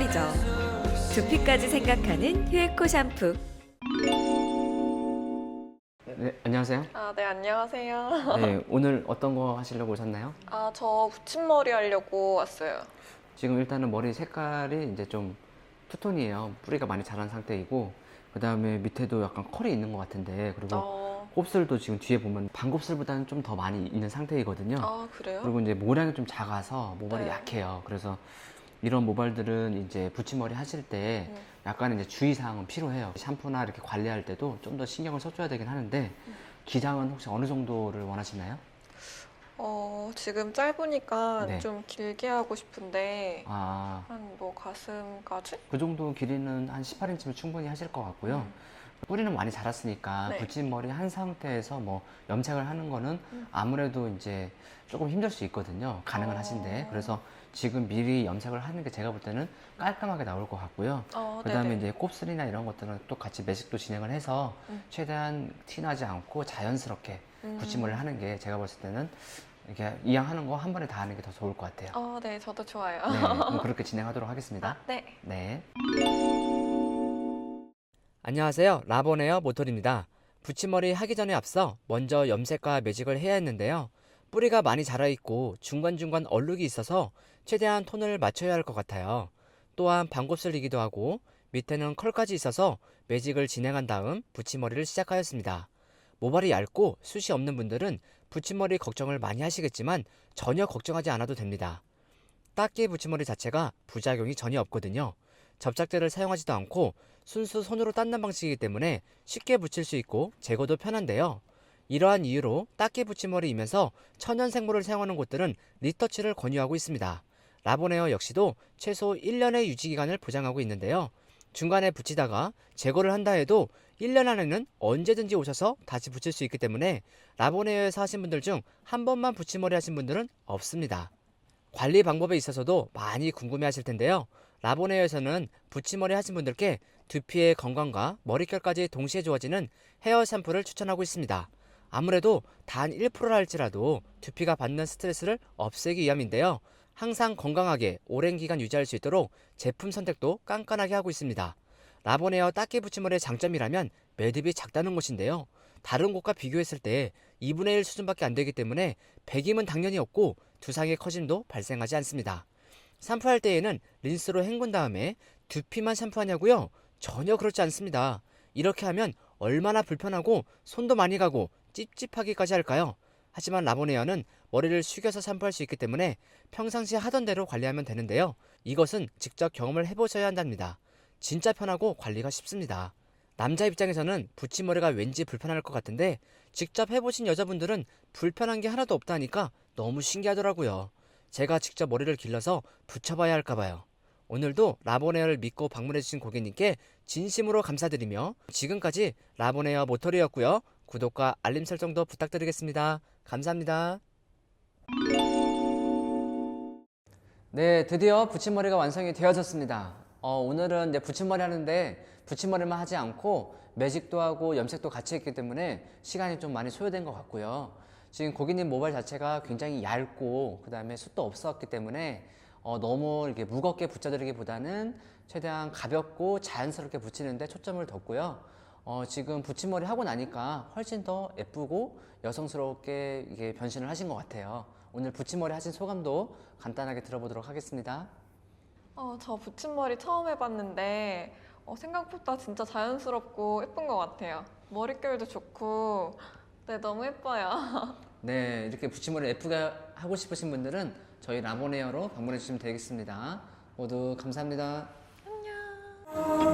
비결이죠. 두피까지 생각하는 휴에코 샴푸. 네, 안녕하세요. 아, 네, 안녕하세요. 네, 오늘 어떤 거 하시려고 오셨나요? 아, 저 붙임머리 하려고 왔어요. 지금 일단은 머리 색깔이 이제 좀 투톤이에요. 뿌리가 많이 자란 상태이고 그다음에 밑에도 약간 컬이 있는 것 같은데 그리고 어. 곱슬도 지금 뒤에 보면 반곱슬보다는 좀 더 많이 있는 상태이거든요. 아, 그래요? 그리고 이제 모량이 좀 작아서 모발이 네. 약해요. 그래서 이런 모발들은 이제 붙임머리 하실 때 음. 약간 이제 주의사항은 필요해요. 샴푸나 이렇게 관리할 때도 좀 더 신경을 써줘야 되긴 하는데, 기장은 혹시 어느 정도를 원하시나요? 어, 지금 짧으니까 네. 좀 길게 하고 싶은데, 아, 한뭐 가슴까지? 그 정도 길이는 한 18인치면 충분히 하실 것 같고요. 뿌리는 많이 자랐으니까 네. 붙임 머리 한 상태에서 뭐 염색을 하는 거는 음. 아무래도 이제 조금 힘들 수 있거든요. 가능은 어. 하신데. 그래서 지금 미리 염색을 하는 게 제가 볼 때는 깔끔하게 나올 것 같고요. 어, 그 다음에 네네. 이제 곱슬이나 이런 것들은 또 같이 매직도 진행을 해서 음. 최대한 티나지 않고 자연스럽게 음. 붙임머리를 하는 게 제가 봤을 때는 이렇게 이왕하는 거 한 번에 다 하는 게 더 좋을 것 같아요. 어, 네, 저도 좋아요. 네, 그럼 그렇게 진행하도록 하겠습니다. 아, 네. 네. 안녕하세요. 라본에어 모tor입니다. 붙임머리 하기 전에 앞서 먼저 염색과 매직을 해야 했는데요. 뿌리가 많이 자라 있고 중간중간 얼룩이 있어서 최대한 톤을 맞춰야 할 것 같아요. 또한 반곱슬이기도 하고 밑에는 컬까지 있어서 매직을 진행한 다음 붙임머리를 시작하였습니다. 모발이 얇고 숱이 없는 분들은 붙임머리 걱정을 많이 하시겠지만 전혀 걱정하지 않아도 됩니다. 딱기 붙임머리 자체가 부작용이 전혀 없거든요. 접착제를 사용하지도 않고 순수 손으로 닦는 방식이기 때문에 쉽게 붙일 수 있고 제거도 편한데요. 이러한 이유로 딱기 붙임머리이면서 천연 생물을 사용하는 곳들은 리터치를 권유하고 있습니다. 라보네어 역시도 최소 1년의 유지 기간을 보장하고 있는데요. 중간에 붙이다가 제거를 한다 해도 1년 안에는 언제든지 오셔서 다시 붙일 수 있기 때문에 라보네어에서 하신 분들 중 한 번만 붙임머리 하신 분들은 없습니다. 관리 방법에 있어서도 많이 궁금해 하실 텐데요. 라보네어에서는 붙임머리 하신 분들께 두피의 건강과 머릿결까지 동시에 좋아지는 헤어 샴푸를 추천하고 있습니다. 아무래도 단 1%라 할지라도 두피가 받는 스트레스를 없애기 위함인데요. 항상 건강하게 오랜 기간 유지할 수 있도록 제품 선택도 깐깐하게 하고 있습니다. 라보네어 닦기 붙임머리의 장점이라면 매듭이 작다는 것인데요. 다른 곳과 비교했을 때 2분의 1 수준밖에 안 되기 때문에 배김은 당연히 없고 두상의 커짐도 발생하지 않습니다. 샴푸할 때에는 린스로 헹군 다음에 두피만 샴푸하냐고요? 전혀 그렇지 않습니다. 이렇게 하면 얼마나 불편하고 손도 많이 가고 찝찝하기까지 할까요? 하지만 라보네어는 머리를 숙여서 샴푸할 수 있기 때문에 평상시 하던 대로 관리하면 되는데요. 이것은 직접 경험을 해보셔야 한답니다. 진짜 편하고 관리가 쉽습니다. 남자 입장에서는 붙임머리가 왠지 불편할 것 같은데 직접 해보신 여자분들은 불편한 게 하나도 없다니까 너무 신기하더라고요. 제가 직접 머리를 길러서 붙여봐야 할까봐요. 오늘도 라보네어를 믿고 방문해주신 고객님께 진심으로 감사드리며 지금까지 라보네어 모터리였고요. 구독과 알림 설정도 부탁드리겠습니다. 감사합니다. 네, 드디어 붙임머리가 완성이 되어졌습니다. 어, 오늘은 이제 붙임머리 하는데 붙임머리만 하지 않고 매직도 하고 염색도 같이 했기 때문에 시간이 좀 많이 소요된 것 같고요. 지금 고객님 모발 자체가 굉장히 얇고 그 다음에 숱도 없었기 때문에 어, 너무 이렇게 무겁게 붙여드리기보다는 최대한 가볍고 자연스럽게 붙이는데 초점을 뒀고요. 어, 지금 붙임머리 하고 나니까 훨씬 더 예쁘고 여성스럽게 이게 변신을 하신 것 같아요. 오늘 붙임머리 하신 소감도 간단하게 들어보도록 하겠습니다. 어, 저 붙임머리 처음 해봤는데, 어, 생각보다 진짜 자연스럽고 예쁜 것 같아요. 머릿결도 좋고, 네, 너무 예뻐요. 네, 이렇게 붙임머리 예쁘게 하고 싶으신 분들은 저희 라보네어로 방문해 주시면 되겠습니다. 모두 감사합니다. 안녕.